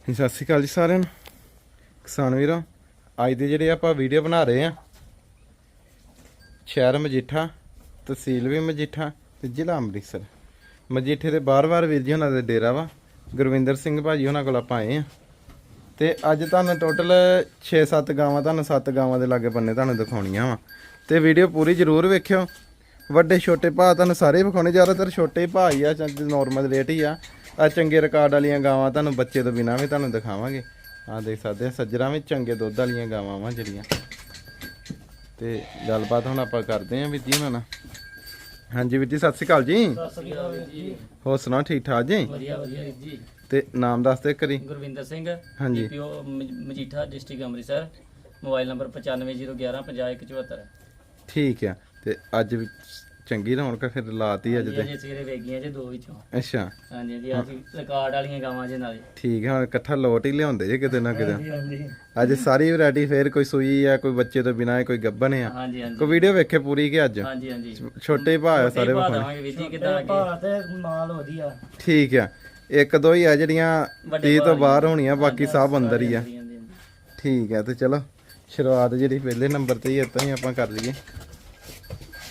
ਸਤਿ ਸ਼੍ਰੀ ਅਕਾਲ ਜੀ ਸਾਰਿਆਂ ਨੂੰ। ਕਿਸਾਨ ਵੀਰੋ, ਅੱਜ ਦੇ ਜਿਹੜੇ ਆਪਾਂ ਵੀਡੀਓ ਬਣਾ ਰਹੇ ਆ ਸ਼ਹਿਰ ਮਜੀਠਾ, ਤਹਿਸੀਲ ਵੀ ਮਜੀਠਾ ਤੇ ਜ਼ਿਲ੍ਹਾ ਅੰਮ੍ਰਿਤਸਰ। ਮਜੀਠੇ ਦੇ ਬਾਰ-ਬਾਰ ਵੀਰ ਜੀ ਉਹਨਾਂ ਦੇ ਡੇਰਾ ਵਾ, ਗੁਰਵਿੰਦਰ ਸਿੰਘ ਭਾਜੀ ਉਹਨਾਂ ਕੋਲ ਆਪਾਂ ਆਏ ਆ ਤੇ ਅੱਜ ਤੁਹਾਨੂੰ ਟੋਟਲ 6-7 ਗਾਵਾਂ, ਤੁਹਾਨੂੰ 7 ਗਾਵਾਂ ਦੇ ਲਾਗੇ ਬੰਨੇ ਤੁਹਾਨੂੰ ਦਿਖਾਉਣੀਆਂ ਵਾ। ਤੇ ਵੀਡੀਓ ਪੂਰੀ ਜ਼ਰੂਰ ਵੇਖਿਓ। ਵੱਡੇ ਛੋਟੇ ਭਾਅ ਤੁਹਾਨੂੰ ਸਾਰੇ ਵਿਖਾਉਣੇ, ਜ਼ਿਆਦਾਤਰ ਛੋਟੇ ਭਾਅ ਹੀ ਆ ਨਾਰਮਲ ਰੇਟ ਹੀ ਆ। ਆ ਚੰਗੇ ਰਿਕਾਰਡ ਵਾਲੀਆਂ ਗਾਵਾਂ ਤੁਹਾਨੂੰ ਬੱਚੇ ਤੋਂ ਬਿਨਾਂ ਵੀ ਤੁਹਾਨੂੰ ਦਿਖਾਵਾਂਗੇ। ਆ ਦੇਖ ਸਕਦੇ ਆ ਸੱਜਰਾਂ ਵਿੱਚ ਚੰਗੇ ਦੁੱਧ ਵਾਲੀਆਂ ਗਾਵਾਂ ਵਾ ਜਿਹੜੀਆਂ। ਤੇ ਗੱਲਬਾਤ ਹੁਣ ਆਪਾਂ ਕਰਦੇ ਆਂ ਵੀਰ ਜੀ ਉਹਨਾਂ ਨਾਲ। ਹਾਂਜੀ ਵੀਰ ਜੀ ਸਤਿ ਸ਼੍ਰੀ ਅਕਾਲ ਜੀ। ਸਤਿ ਸ੍ਰੀ ਅਕਾਲ ਜੀ। ਹੋਰ ਸੁਣਾਓ ਠੀਕ ਠਾਕ ਜੀ? ਵਧੀਆ ਵਧੀਆ ਜੀ। ਤੇ ਨਾਮ ਦੱਸ ਦੇ ਕਰੀ ਗੁਰਵਿੰਦਰ ਸਿੰਘ ਹਾਂਜੀ। PO Majitha district Amritsar. Mobile number 9501 50174 ਠੀਕ ਆ ਤੇ ਅੱਜ ਵੀ ਚੰਗੀ ਰੌਣਕ ਫਿਰ ਲਾਤੀ ਅੱਜ ਤੇ। ਜੇ ਸਵੇਰੇ ਵੇਗੀਆਂ ਜੇ ਦੋ ਵਿੱਚੋਂ। ਅੱਛਾ। ਹਾਂਜੀ ਜੀ ਅਸੀਂ ਰਿਕਾਰਡ ਵਾਲੀਆਂ ਗਾਵਾਂ ਜੇ ਨਾਲੇ। ਠੀਕ ਹੈ ਹੁਣ ਇਕੱਠਾ ਲੋਟ ਹੀ ਲਿਆਉਂਦੇ ਜੇ ਕਿਤੇ ਨਾ ਕਿਤੇ। ਹਾਂਜੀ ਅੱਜ ਸਾਰੀ ਵੈਰਾਈਟੀ ਫੇਰ ਕੋਈ ਸੂਈ ਆ ਕੋਈ ਬੱਚੇ ਤੋਂ ਬਿਨਾਂ ਕੋਈ ਗੱਬਨ ਆ। ਹਾਂਜੀ ਹਾਂਜੀ। ਕੋਈ ਵੀਡੀਓ ਵੇਖੇ ਪੂਰੀ ਕਿ ਅੱਜ? ਹਾਂਜੀ ਹਾਂਜੀ। ਛੋਟੇ ਭਾਅ ਆ ਸਾਰੇ ਪਾ ਵਿਖਾਉਣੇ। ਦਵਾਂਗੇ ਵੀਰ ਜੀ ਕਿਦਾਂ ਅੱਗੇ ਤੇ ਮਾਲ ਵਧੀਆ ਠੀਕ ਆ। ਇੱਕ ਦੋ ਹੀ ਆ ਜਿਹੜੀਆਂ ਵੱਡੇ 30 ਤੋਂ ਬਾਹਰ ਹੋਣੀਆਂ ਬਾਕੀ ਸਭ ਅੰਦਰ ਹੀ ਆ। ਹਾਂਜੀ, ਹਾਂਜੀ, ਹਾਂਜੀ। ਠੀਕ ਆ ਤੇ ਚਲੋ ਸ਼ੁਰੂਆਤ ਜਿਹੜੀ ਪਹਿਲੇ ਨੰਬਰ ਤੇ ਹੀ ਇੱਥੋਂ ਹੀ ਆਪਾਂ ਕਰ ਲਈਏ।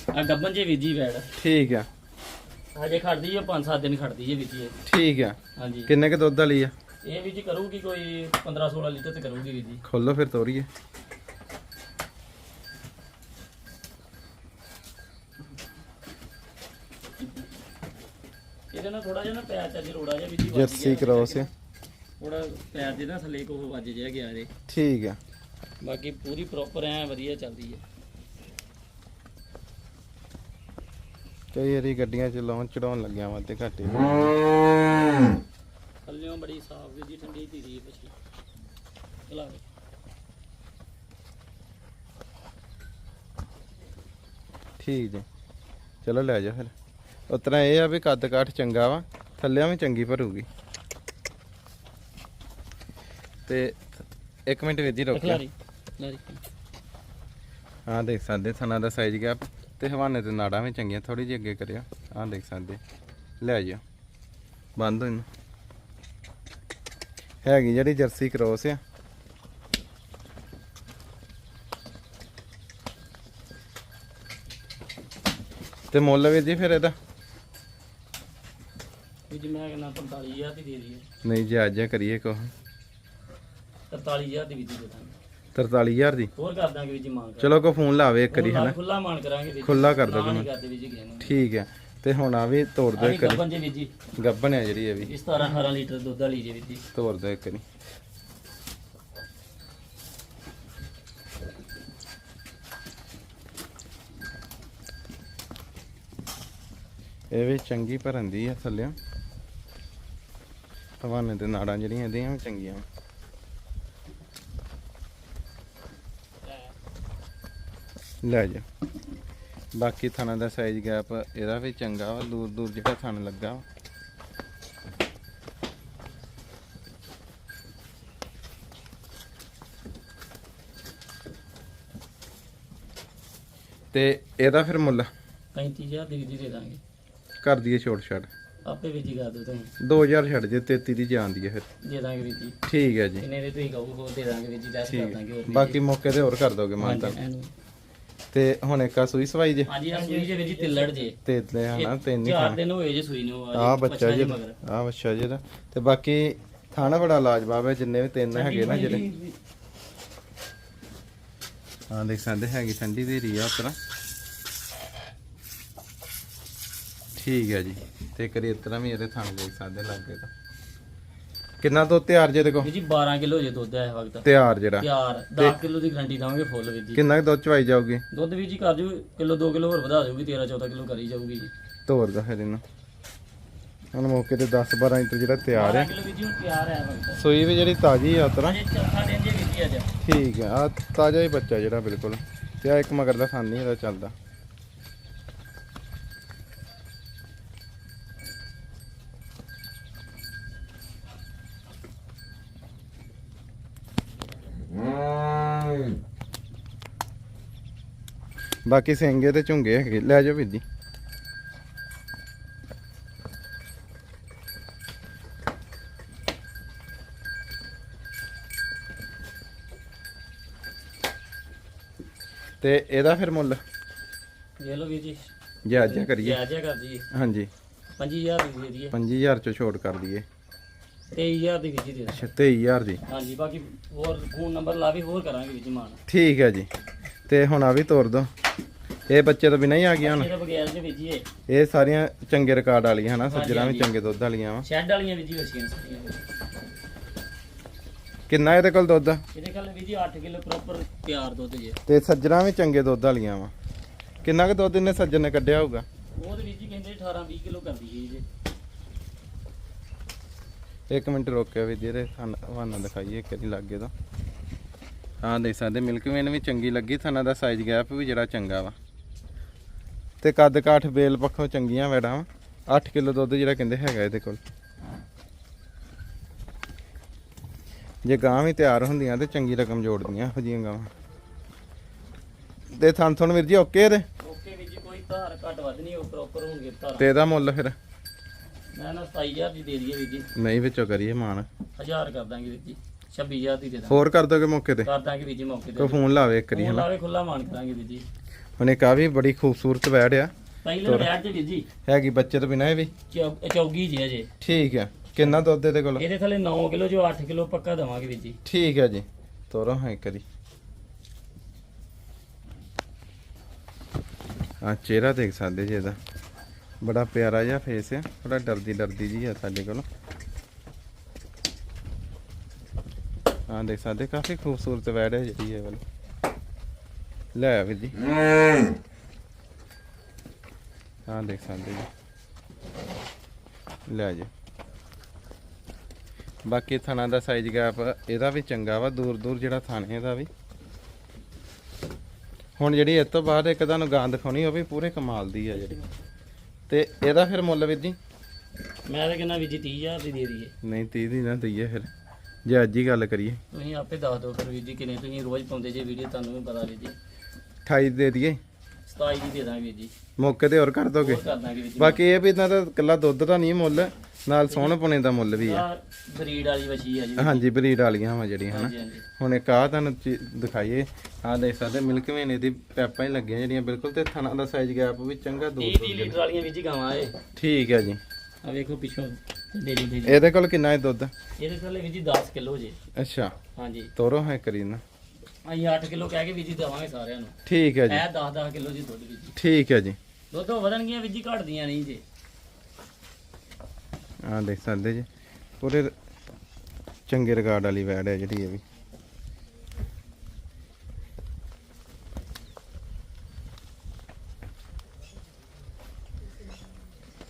ਆ ਗੱਬਨ ਜੇ ਵੀਰ ਜੀ ਬੈੜ। ਠੀਕ ਆ। ਹਜੇ ਖੜਦੀ ਜੇ 5-7 ਦਿਨ ਖੜਦੀ ਜੇ ਜੀ ਇਹ। ਠੀਕ ਆ। ਹਾਂਜੀ। ਕਿੰਨੇ ਕ ਦੁੱਧ ਵਾਲੀ ਆ? ਇਹ ਵੀਰ ਜੀ ਕਰੂਗੀ ਕੋਈ 15-16 ਲੀਟਰ ਤੇ ਕਰੂਗੀ ਵੀਰ ਜੀ ਖੋਲੋ ਫਿਰ ਤੋਰੀਏ ਇਹਦੇ ਨਾਲ ਥੋੜਾ ਜਿਹਾ ਨਾ ਪੈਰ ਚੱਜ ਰੋੜਾ ਜਿਹਾ ਜੀ ਵੱਜ ਜਰਸੀ। ਕ੍ਰੋਸ ਆ। ਥੋੜਾ ਪੈਰ ਦੇ ਨਾ ਥੱਲੇ ਕੋ ਵੱਜ ਜਿਆ ਗਿਆ ਇਹਦੇ। ਠੀਕ ਆ। ਬਾਕੀ ਪੂਰੀ ਪ੍ਰੋਪਰ ਐ ਵਧੀਆ ਚੱਲਦੀ ਹੈ ਕਈ ਵਾਰੀ ਗੱਡੀਆਂ ਚ ਲਾਉਣ ਚੜਾਉਣ ਲੱਗਿਆ ਵਾ ਤੇ ਘਾਟੇ ਥੱਲਿਓਂ ਬੜੀ ਸਾਫ਼ ਵੀ ਜੀ ਠੰਡੀ ਧੀਰੀ ਹੈ ਠੀਕ ਜੀ। ਚਲੋ ਲੈ ਜਾ ਫਿਰ। ਉਤਰਾ ਇਹ ਆ ਵੀ ਕੱਦ ਕਾਠ ਚੰਗਾ ਵਾ ਥੱਲਿਆਂ ਵੀ ਚੰਗੀ ਭਰੂਗੀ। ਤੇ ਇੱਕ ਮਿੰਟ ਵੀਰ ਜੀ ਰੁਕ ਜਾ। ਖਲਾਰੀ ਲਾਰੀ ਆਹ ਦੇਖ ਸਕਦੇ ਥਣਾ ਦਾ ਸਾਈਜ਼ ਗੈਪ ਤੇ ਹਵਾਨੇ ਤੇ ਨਾੜਾਂ ਵੀ ਚੰਗੀਆਂ ਥੋੜੀ ਜਿਹੀ ਅੱਗੇ ਕਰਿਓ। ਆਹ ਦੇਖ ਸਕਦੇ ਲੈ ਜਾ ਬੰਦ ਹੋਈ ਹੈਗੀ ਜਿਹੜੀ ਜਰਸੀ ਕ੍ਰੋਸ ਆ। ਤੇ ਮੁੱਲ ਵੀ ਜੀ ਫਿਰ ਇਹਦਾ? ਵੀ ਜੀ ਮੈਂ ਕਹਿੰਦਾ 45000 ਦੀ ਦੇ ਦਈਏ। ਨਹੀਂ ਜਾਇਜ਼ ਜਿਹਾ ਕਰੀਏ ਕੋ 43000 ਦੀ ਵੀ ਦੇ ਦਾਂਗੇ। 43000 ਦੀ। ਹੋਰ ਕਰ ਦਾਂਗੇ ਵੀ ਜੀ ਮੰਗ ਚਲੋ ਕੋ ਫੋਨ ਲਾਵੇ ਇੱਕ ਖੁੱਲਾ ਹਨਾ? ਖੁੱਲਾ ਮਾਨ ਕਰਾਂਗੇ ਵੀ ਖੁੱਲਾ ਕਰ ਦੋ ਨਹੀਂ ਕਰਦੇ ਵੀ ਜੀ ਕਿਸੇ ਨੂੰ। ਠੀਕ ਹੈ। ਤੇ ਹੁਣ ਆ ਵੀ ਤੋੜ ਦੋ ਆਹ ਇੱਕ ਵਾਰੀ। ਗੱਬਨ ਜੇ ਵੀ ਜੀ। ਗੱਬਨ ਆ ਜਿਹੜੀ ਇਹ ਵੀ। ਇਸ 17 18 ਲੀਟਰ ਦੁੱਧ ਵਾਲੀ ਜੇ ਵੀ ਜੀ। ਤੋੜ ਦੋ ਇੱਕ ਵਾਰੀ। ਇਹ ਵੀ ਚੰਗੀ ਭਰਨ ਦੀ ਆ ਥੱਲਿਓ। ਹਵਾਨੇ ਤੇ ਨਾੜਾਂ ਜਿਹੜੀਆਂ ਇਹਦੀਆਂ ਵੀ ਚੰਗੀਆਂ। ਵਾਂ। ਲੈ ਜਾ। ਬਾਕੀ ਥਾਣਾ ਦਾ ਸਾਈਜ਼ ਗੈਪ ਇਹਦਾ ਵੀ ਚੰਗਾ ਵਾ ਦੂਰ ਦੂਰ ਜਿਹੜਾ ਥਣ ਲੱਗਾ ਵਾ। ਤੇ ਇਹਦਾ ਫਿਰ ਮੁੱਲ? 35000 ਦੀ ਵੀ ਦੇ ਦਾਂਗੇ। ਕਰ ਦਈਏ ਛੋਟ ਛੱਡ। ਆਪੇ ਵੀ ਜੀ ਕਰ ਦਿਓ ਤੁਸੀਂ। 2000 ਛੱਡ ਜੇ 33 ਦੀ ਜਾਂਦੀ ਹੈ ਫਿਰ। ਦੇ ਦਾਂਗੇ ਵੀ ਜੀ ਠੀਕ ਹੈ ਜੀ। ਕਿੰਨੇ ਦੇ ਤੁਸੀਂ ਕਹੋ ਹੋਰ ਦੇ ਦਾਂਗੇ ਵੀ ਜੀ ਲੈਸ ਕਰ ਦਾਂਗੇ ਹੋਰ ਬਾਕੀ ਮੌਕੇ ਤੇ ਹੋਰ ਕਰ ਦੋਗੇ ਮਾਨਤਾ। ਹਾਂਜੀ ਐਨੂੰ। ਤੇ ਹੁਣ ਇੱਕ ਆ ਸੂਈ ਸਵਾਈ ਜੇ। ਹਾਂਜੀ ਆ ਸੂਈ ਜੇ ਵੀ ਜੀ ਤਿੱਲੜ ਜੇ। ਤੇ ਤੇ ਹਨਾ ਤਿੰਨ ਹੀ ਚਾਰ ਦਿਨ ਹੋਏ ਜੇ ਸੂਈ ਨੂੰ ਆ ਬੱਚਾ ਜੀ ਮਗਰ। ਆ ਬੱਚਾ ਜੀ ਦਾ ਤੇ ਬਾਕੀ ਥਾਣਾ ਬੜਾ ਲਾਜਵਾਬ ਹੈ ਜਿੰਨੇ ਵੀ ਤਿੰਨ ਹੈਗੇ ਨਾ ਜਿਹੜੇ। ਹਾਂ ਦੇਖ ਸਕਦੇ ਹੈਗੀ ਠੰਡੀ ਦੇ ਰਹੀ ਆ ਉਤਰਾ ਠੀਕ ਹੈ ਜੀ ਤੇ ਕਰੀ ਇਤਨਾ ਵੀ ਇਹਦੇ ਥਾਣੇ ਦੇਖ ਸਕਦੇ ਲੱਗੇ ਤਾਂ। ਕਿੰਨਾ ਦੁੱਧ ਤਿਆਰ ਜੇ ਦੇਖੋ? ਜੀ 12 ਕਿਲੋ ਜੇ ਦੁੱਧ ਹੈ ਇਸ ਵਕਤ। ਤਿਆਰ ਜਿਹੜਾ। ਤਿਆਰ 10 ਕਿਲੋ ਦੀ ਗਰੰਟੀ ਦਵਾਂਗੇ ਫੁੱਲ ਵੀ ਜੀ। ਕਿੰਨਾ ਕੁ ਦੁੱਧ ਚਵਾਈ ਜਾਊਗੀ? ਦੁੱਧ ਵੀ ਜੀ ਕਰ ਜੂ ਕਿਲੋ 2 ਕਿਲੋ ਹੋਰ ਵਧਾ ਦੇਊਗੀ 13 14 ਕਿਲੋ ਕਰੀ ਜਾਊਗੀ ਜੀ। ਤੋਰ ਦਾ ਫਿਰ ਇਹਨੂੰ। ਹੁਣ ਮੌਕੇ ਤੇ 10 12 ਇੰਚ ਜਿਹੜਾ ਤਿਆਰ ਹੈ। 12 ਕਿਲੋ ਵੀ ਜੀ ਹੁਣ ਤਿਆਰ ਹੈ ਇਸ ਵਕਤ। ਸੂਈ ਵੀ ਜਿਹੜੀ ਤਾਜੀ ਆ ਉਤਰਾ। ਅਜੇ ਚੌਥਾ ਦਿਨ ਜੇ ਵੀ ਜੀ ਅੱਜ। ਠੀਕ ਹੈ ਆ ਤਾਜ਼ਾ ਹੀ ਬੱਚਾ ਜਿਹੜਾ ਬਿਲਕੁਲ। ਤੇ ਆ ਇੱਕ ਮਗਰ ਦਾ ਖਾਨੀ ਇਹਦਾ ਚੱਲਦਾ। ਬਾਕੀ ਸਿੰਗੇ ਤੇ ਝੁੰਗੇ ਹੈਗੇ। ਲੈ ਜਾਓ ਵੀਰ ਜੀ। ਤੇ ਇਹਦਾ ਫਿਰ ਮੁੱਲ? ਦੇ ਲੋ ਵੀਰ ਜੀ। ਜਾ ਜਾ ਕਰੀਏ। ਜਾ ਜਾ ਕਰ ਦਈਏ। ਹਾਂਜੀ। 5000 ਦੀ ਦੇ ਦਈਏ। 5000 ਚੋਂ ਛੋਟ ਕਰ ਦਈਏ। 23000 ਦੀ ਵੀਰ ਜੀ ਦੇ ਅੱਛਾ 23000 ਦੀ। ਹਾਂਜੀ ਬਾਕੀ ਹੋਰ ਫੋਨ ਨੰਬਰ ਲਾ ਵੀ ਹੋਰ ਕਰਾਂਗੇ ਵੀਰ ਜੀ ਮਾਨ। ਠੀਕ ਹੈ ਜੀ। ਤੇ ਹੁਣ ਆ ਵੀ ਤੋਰ ਦੋ। ਇਹ ਬੱਚੇ ਤੋਂ ਬਿਨਾਂ ਹੀ ਆ ਗਿਆ ਹੁਣ। ਇਹਦਾ ਬਗੈਰ ਦੇ ਵੀਰ ਜੀ ਇਹ ਸਾਰੀਆਂ ਚੰਗੇ ਰਿਕਾਰਡ ਵਾਲੀਆਂ ਹਨਾ ਸੱਜਰਾਂ ਵੀ। ਚੰਗੇ ਦੁੱਧ ਵਾਲੀਆਂ ਵਾ। ਸ਼ੈੱਡ ਵਾਲੀਆਂ ਵੀਰ ਜੀ ਵਸੀਆਂ ਸਾਰੀਆਂ। ਕਿੰਨਾ ਇਹਦੇ ਕੋਲ ਦੁੱਧ? ਆ? ਇਹਦੇ ਕੱਲ ਵੀਰ ਜੀ 8 ਕਿਲੋ ਪ੍ਰੋਪਰ ਤਿਆਰ ਦੁੱਧ ਜੇ। ਤੇ ਸੱਜਰਾਂ ਵੀ ਚੰਗੇ ਦੁੱਧ ਵਾਲੀਆਂ ਵਾ। ਕਿੰਨਾ ਕੁ ਦੁੱਧ ਇਹਨੇ ਸੱਜਣ ਨੇ ਕੱਢਿਆ ਹੋਊਗਾ? ਉਹ ਤੇ ਜੀ ਕਹਿੰਦੇ 18 20 ਕਿਲੋ ਕਰਦੀ ਹੈ ਜੀ। ਇੱਕ ਮਿੰਟ ਰੋਕਿਆ ਵੀ ਜਿਹੜੇ ਹਵਾਨਾ ਦਿਖਾਈਏ ਕਿਹੜੀ ਲੱਗੇ ਦਾ ਹਾਂ ਦੇਖ ਸਕਦੇ ਮਿਲਕ ਵੇਨ ਵੀ ਚੰਗੀ ਲੱਗੀ ਥਣਾ ਦਾ ਸਾਈਜ਼ ਗੈਪ ਵੀ ਜਿਹੜਾ ਚੰਗਾ ਵਾ। ਤੇ ਕੱਦ ਕਾਠ ਬੇਲ ਪੱਖੋਂ ਚੰਗੀਆਂ ਵੈੜਾਂ ਵਾ। 8 ਕਿਲੋ ਦੁੱਧ ਜਿਹੜਾ ਕਹਿੰਦੇ ਹੈਗਾ ਇਹਦੇ ਕੋਲ। ਜੇ ਗਾਂ ਵੀ ਤਿਆਰ ਹੁੰਦੀਆਂ ਤੇ ਚੰਗੀ ਰਕਮ ਜੋੜਦੀਆਂ ਇਹੋ ਜਿਹੀਆਂ ਗਾਵਾਂ। ਤੇ ਥਣ ਥਣ ਵੀਰ ਜੀ ਓਕੇ ਇਹਦੇ ਓਕੇ ਵੀਰ ਜੀ ਕੋਈ ਧਾਰ ਘੱਟ ਵੱਧ ਨਹੀਂ ਉਹ ਪ੍ਰੋਪਰ ਹੋਣਗੇ ਧਾਰ। ਤੇ ਇਹਦਾ ਮੁੱਲ ਫਿਰ? ਮੈਂ ਨਾ 27000 ਦੀ ਦੇ ਦਈਏ ਵੀਰ ਜੀ। ਨਹੀਂ ਵਿੱਚੋਂ ਕਰੀਏ ਮਾਨ 1000 ਕਰ ਦਾਂਗੇ ਵੀਰ ਜੀ। 26000 ਦੀ ਦੇ ਦਾਂਗੇ। ਹੋਰ ਕਰ ਦੋਗੇ ਮੌਕੇ ਤੇ? ਕਰ ਦਾਂਗੇ ਵੀਰ ਜੀ ਮੌਕੇ ਕੋਈ ਤੇ ਫੋਨ ਲਾਵੇ ਇੱਕ ਫੋਨ ਹਨਾ? ਲਾਵੇ ਖੁੱਲਾ ਮਾਨ ਕਰਾਂਗੇ ਵੀਰ ਜੀ। ਹੁਣ ਇੱਕ ਆ ਵੀ ਬੜੀ ਖੂਬਸੂਰਤ ਵੈੜ ਆ। ਪਹਿਲੇ ਵਿਆਹ ਤੇ ਵੀਰ ਜੀ ਹੈਗੀ ਬੱਚੇ ਤੋਂ ਬਿਨਾਂ ਇਹ ਵੀ? ਚੌਗੀ ਜੀ ਅਜੇ ਠੀਕ ਹੈ ਕਿੰਨਾ ਦੁੱਧ ਇਹਦੇ ਕੋਲ? ਇਹਦੇ ਥੱਲੇ 9 ਕਿਲੋ ਜੋ 8 ਕਿਲੋ ਪੱਕਾ ਦਵਾਂਗੇ ਵੀਰ ਜੀ। ਠੀਕ ਹੈ ਜੀ। ਤੋਰੋ ਹਾਂ ਕਰੀ ਆ ਚਿਹਰਾ ਦੇਖ ਸਕਦੇ ਜੀ ਇਹਦਾ। ਬੜਾ ਪਿਆਰਾ ਜਿਹਾ ਫੇਸ ਹੈ ਥੋੜਾ ਡਰਦੀ ਡਰਦੀ ਜੀ ਆ ਸਾਡੇ ਕੋਲ। ਆ ਦੇਖ ਸਕਦੇ ਕਾਫੀ ਖੂਬਸੂਰਤ ਵੈੜ ਹੈ ਜਿਹੜੀ ਇਹ ਵਾਲੀ। ਲੈ ਆ ਵੀਰ ਜੀ। ਆ ਦੇਖ ਸਕਦੇ ਜੀ। ਲੈ ਜੀ। ਬਾਕੀ ਥਣਾ ਦਾ ਸਾਈਜ਼ ਗੈਪ ਇਹਦਾ ਵੀ ਚੰਗਾ ਵਾ ਦੂਰ ਦੂਰ ਜਿਹੜਾ ਥਾਣੇ ਇਹਦਾ ਵੀ। ਹੁਣ ਜਿਹੜੀ ਇਸ ਤੋਂ ਬਾਅਦ ਇੱਕ ਤੁਹਾਨੂੰ ਗਾਂ ਦਿਖਾਉਣੀ ਉਹ ਵੀ ਪੂਰੇ ਕਮਾਲ ਦੀ ਆ ਜਿਹੜੀ। ਤੇ ਇਹਦਾ ਫਿਰ ਮੁੱਲ ਵੀਰ ਜੀ? ਮੈਂ ਤਾਂ ਕਹਿੰਦਾ ਵੀਰ ਜੀ 30000 ਦੀ ਦੇ ਦਈਏ। ਨਹੀਂ 30 ਦੀ ਨਾ ਦਈਏ ਫਿਰ। ਜੇ ਅੱਜ ਹੀ ਗੱਲ ਕਰੀਏ। ਤੁਸੀਂ ਆਪੇ ਦੱਸ ਦਿਓ ਫਿਰ ਵੀਰ ਜੀ ਕਿੰਨੇ ਤੁਸੀਂ ਰੋਜ਼ ਪਾਉਂਦੇ ਜੇ ਵੀਡੀਓ ਤੁਹਾਨੂੰ ਵੀ ਪਤਾ ਵੀਰ ਜੀ। 28 ਦੇ ਦਈਏ। 27 ਦੀ ਦੇ ਦਾਂਗੇ ਵੀਰ ਜੀ। ਮੌਕੇ ਤੇ ਹੋਰ ਕਰ ਦੋਗੇ। ਹੋਰ ਕਰ ਦਾਂਗੇ ਵੀਰ ਜੀ। ਬਾਕੀ ਇਹ ਵੀ ਇਹਨਾਂ ਦਾ ਇਕੱਲਾ ਦੁੱਧ ਦਾ ਨਹੀਂ ਮੁੱਲ ਨਾਲ ਸੋਹਣ ਪੁਣੇ ਦਾ ਮੁੱਲ ਵੀ ਆ। ਆਹ ਬਰੀਡ ਵਾਲੀ ਵਛੀ ਆ ਜੀ। ਹਾਂਜੀ ਬਰੀਡ ਵਾਲੀਆਂ ਵਾ ਜਿਹੜੀਆਂ ਹਨਾ। ਹਾਂਜੀ ਹਾਂਜੀ। ਹੁਣ ਇੱਕ ਆ ਤੁਹਾਨੂੰ ਚੀ- ਦਿਖਾਈਏ। ਆ ਦੇਖ ਸਕਦੇ ਮਿਲਕ ਵੇਨੇ ਦੀ ਪੈਪਾਂ ਹੀ ਲੱਗੀਆਂ ਜਿਹੜੀਆਂ ਬਿਲਕੁਲ ਤੇ ਥਣਾ ਦਾ ਸਾਈਜ਼ ਗੈਪ ਵੀ ਚੰਗਾ ਦੂਰ 30 ਦੂਰ ਦੀ ਲੀਟਰ ਵਾਲੀਆਂ ਵੀਰ ਜੀ ਗਾਵਾਂ ਇਹ। ਠੀਕ ਹੈ ਜੀ। ਆ ਵੇਖੋ ਪਿੱਛੋਂ। ਦੇ ਜੀ ਦੇ ਜੀ ਇਹਦੇ ਕੋਲ ਕਿੰਨਾ ਹੈ ਦੁੱਧ? ਇਹਦੇ ਥੱਲੇ ਵੀਰ ਜੀ 10 ਕਿਲੋ ਜੇ। ਅੱਛਾ। ਹਾਂਜੀ। ਤੋਰੋ ਹੈ ਕਰੀ ਨਾ ਅਸੀਂ 8 ਕਿਲੋ ਕਹਿ ਕੇ ਵੀਰ ਜੀ ਦਵਾਂਗੇ ਸਾਰਿਆਂ ਨੂੰ। ਠੀਕ ਹੈ ਜੀ। ਇਹ 10 10 ਕਿਲੋ ਜੀ ਦੁੱਧ ਵੀਰ ਜੀ। ਠੀਕ ਹੈ ਜੀ। ਦੁੱਧ ਵਧਣਗੀਆਂ ਵੀਰ ਜੀ ਘਟਦੀਆਂ ਨਹੀਂ ਜੀ। ਆ ਦੇਖ ਸਕਦੇ ਜੀ। ਪੂਰੇ ਚੰਗੇ ਰਿਕਾਰਡ ਵਾਲੀ ਵੈੜ ਹੈ ਜਿਹੜੀ ਇਹ ਵੀ।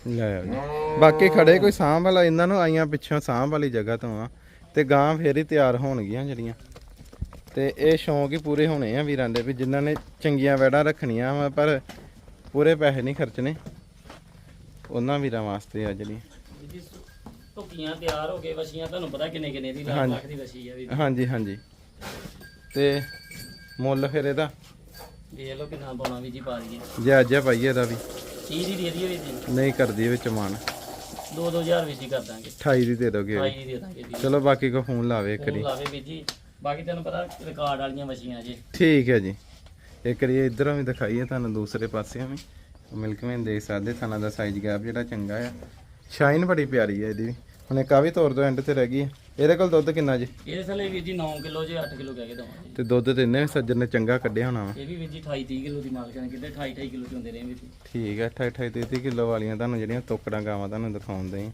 ਲੈ ਆਓ ਜੀ। ਬਾਕੀ ਖੜੇ ਕੋਈ ਸਾਂਭ ਵਾਲਾ ਇਹਨਾਂ ਨੂੰ ਆਈਆਂ ਪਿੱਛੋਂ ਸਾਂਭ ਵਾਲੀ ਜਗ੍ਹਾ ਤੋਂ ਆ। ਤੇ ਗਾਂ ਫੇਰ ਹੀ ਤਿਆਰ ਹੋਣਗੀਆਂ ਜਿਹੜੀਆਂ। ਤੇ ਇਹ ਸ਼ੌਂਕ ਹੀ ਪੂਰੇ ਹੋਣੇ ਆ ਵੀਰਾਂ ਦੇ ਵੀ ਜਿਨ੍ਹਾਂ ਨੇ ਚੰਗੀਆਂ ਵੈੜਾਂ ਰੱਖਣੀਆਂ ਵਾ ਪਰ ਪੂਰੇ ਪੈਸੇ ਨਹੀਂ ਖਰਚਣੇ। ਉਹਨਾਂ ਵੀਰਾਂ ਵਾਸਤੇ ਆ ਜਿਹੜੀਆਂ। ਜੀ ਧੁੱਕੀਆਂ ਤਿਆਰ ਹੋ ਕੇ ਵਛੀਆਂ ਤੁਹਾਨੂੰ ਪਤਾ ਕਿੰਨੇ ਕਿੰਨੇ ਦੀ ਲੱਖ ਹਾਂਜੀ। ਲੱਖ ਦੀ ਵਛੀ ਆ ਜੀ ਹਾਂਜੀ ਹਾਂਜੀ। ਤੇ ਮੁੱਲ ਫਿਰ ਇਹਦਾ? ਦੇਖ ਲਓ ਕਿੰਨਾ ਪਾਉਣਾ ਵੀਰ ਜੀ ਪਾ ਦਈਏ। ਜੇ ਅੱਜ ਪਾਈਏ ਇਹਦਾ ਵੀ। 30 ਦੀ ਦੇ ਦਈਏ ਵੀਰ ਜੀ ਨਹੀਂ ਕਰਦੀ ਵਿੱਚ ਮਾਨ। 2 2000 ਵੀਰ ਜੀ ਕਰ ਦਾਂਗੇ। 28 ਦੀ ਦੇ ਦੋਗੇ। 28 ਦੀ ਦੇ ਦਾਂਗੇ ਜੀ। ਚਲੋ ਬਾਕੀ ਕੋ ਫੋਨ ਲਾਵੇ ਇੱਕ ਵਾਰੀ। ਲਾਵੇ ਵੀਰ ਜੀ। ਬਾਕੀ ਤੈਨੂੰ ਪਤਾ ਰਿਕਾਰਡ ਵਾਲੀਆਂ ਵਛੀਆਂ ਜੇ। ਠੀਕ ਹੈ ਜੀ। ਇੱਕ ਵਾਰੀ ਇਧਰੋਂ ਵੀ ਦਿਖਾਈਏ ਤੁਹਾਨੂੰ ਦੂਸਰੇ ਪਾਸਿਓਂ ਵੀ। ਮਿਲਕ ਮੈਨ ਦੇਖ ਸਕਦੇ ਥਾਣਾ ਦਾ ਸਾਈਜ਼ ਗੈਪ ਜਿਹੜਾ ਚੰਗਾ ਆ। ਸ਼ਾਈਨ ਬੜੀ ਪਿਆਰੀ ਹੈ ਇਹਦੀ ਵੀ। ਹੁਣ ਇੱਕ ਆ ਵੀ ਤੋਰ ਦੋ ਐਂਡ ਤੇ ਰਹਿ ਗਈ ਹੈ। ਇਹਦੇ ਕੋਲ ਦੁੱਧ ਕਿੰਨਾ ਜੀ? ਇਹਦੇ ਥੱਲੇ ਵੀਰ ਜੀ 9 ਕਿਲੋ ਜੇ 8 ਕਿਲੋ ਕਹਿ ਕੇ ਦਵਾਂਗੇ। ਤੇ ਦੁੱਧ ਤੇ ਇਹਨੇ ਸੱਜਣ ਨੇ ਚੰਗਾ ਕੱਢਿਆ ਹੋਣਾ ਵਾ। ਇਹ ਵੀ ਵੀਰ ਜੀ 28 30 ਕਿਲੋ ਦੀ ਮਾਲਕਾਂ ਨੇ ਕਿਤੇ 28 28 ਕਿਲੋ ਚ ਹੁੰਦੇ ਰਹੇ ਵੀਰ ਜੀ। ਠੀਕ ਹੈ 28 28 30 ਕਿਲੋ ਵਾਲੀਆਂ ਤੁਹਾਨੂੰ ਜਿਹੜੀਆਂ ਤੋਕੜਾਂ ਗਾਵਾਂ ਤੁਹਾਨੂੰ ਦਿਖਾਉਂਦੇ ਆ।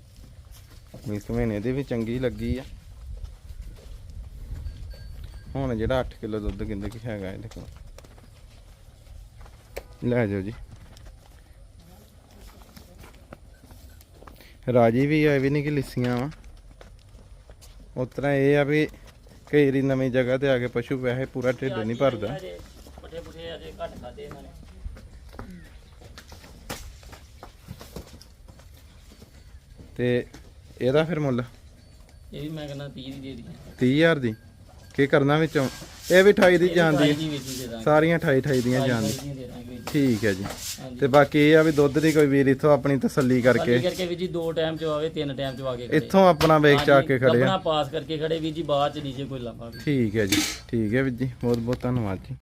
ਮਿਲਕ ਮੈਨ ਇਹਦੀ ਵੀ ਚੰਗੀ ਲੱਗੀ ਆ। ਹੁਣ ਜਿਹੜਾ 8 ਕਿਲੋ ਦੁੱਧ ਕਿੰਨੇ ਕੀ ਹੈਗਾ ਇਹਦੇ ਕੋਲ। ਲੈ ਜਾਓ ਜੀ। ਰਾਜੀ ਵੀ ਆ ਇਹ ਵੀ ਨਹੀਂ ਕਿ ਲਿੱਸੀਆਂ ਵਾ। ਉਸ ਤਰ੍ਹਾਂ ਇਹ ਆ ਵੀ ਕਈ ਵਾਰੀ ਨਵੀਂ ਜਗ੍ਹਾ ਤੇ ਆ ਕੇ ਪਸ਼ੂ ਵੈਸੇ ਪੂਰਾ ਢਿੱਡ ਨਹੀਂ ਭਰਦਾ। ਪੱਠੇ ਪੁੱਠੇ ਅਜੇ ਘੱਟ ਖਾਦੇ ਇਹਨਾਂ ਨੇ। ਤੇ ਇਹਦਾ ਫਿਰ ਮੁੱਲ? ਇਹ ਵੀ ਮੈਂ ਕਹਿੰਦਾ 30 ਦੀ ਦੇ ਦੀ 30000 ਦੀ? ਕੀ ਕਰਨਾ ਵਿੱਚੋਂ? ਇਹ ਵੀ 28 ਦੀ ਜਾਂਦੀ ਹੈ। ਸਾਰੀਆਂ 28 28 ਦੀਆਂ 28 ਜਾਂਦੀ। ਠੀਕ ਹੈ ਜੀ। ਤੇ ਬਾਕੀ ਇਹ ਆ ਵੀ ਦੁੱਧ ਦੀ ਕੋਈ ਵੀਰ ਇੱਥੋਂ ਆਪਣੀ ਤਸੱਲੀ ਕਰਕੇ ਕਰਕੇ ਵੀਰ ਜੀ ਦੋ ਟਾਈਮ ਚ ਆਵੇ ਤਿੰਨ ਟਾਈਮ ਚ ਆ ਕੇ ਇੱਥੋਂ ਆਪਣਾ ਵੇਚ ਚਾ ਕੇ ਖੜੇ ਆਪਣਾ ਪਾਸ ਕਰਕੇ ਖੜੇ ਵੀਰ ਜੀ ਬਾਅਦ ਚ ਨੀਚੇ ਕੋਈ ਲਾਂਭਾ ਵੀ ਠੀਕ ਹੈ ਜੀ। ਠੀਕ ਹੈ ਵੀਰ ਜੀ। ਬਹੁਤ ਬਹੁਤ ਧੰਨਵਾਦ ਜੀ।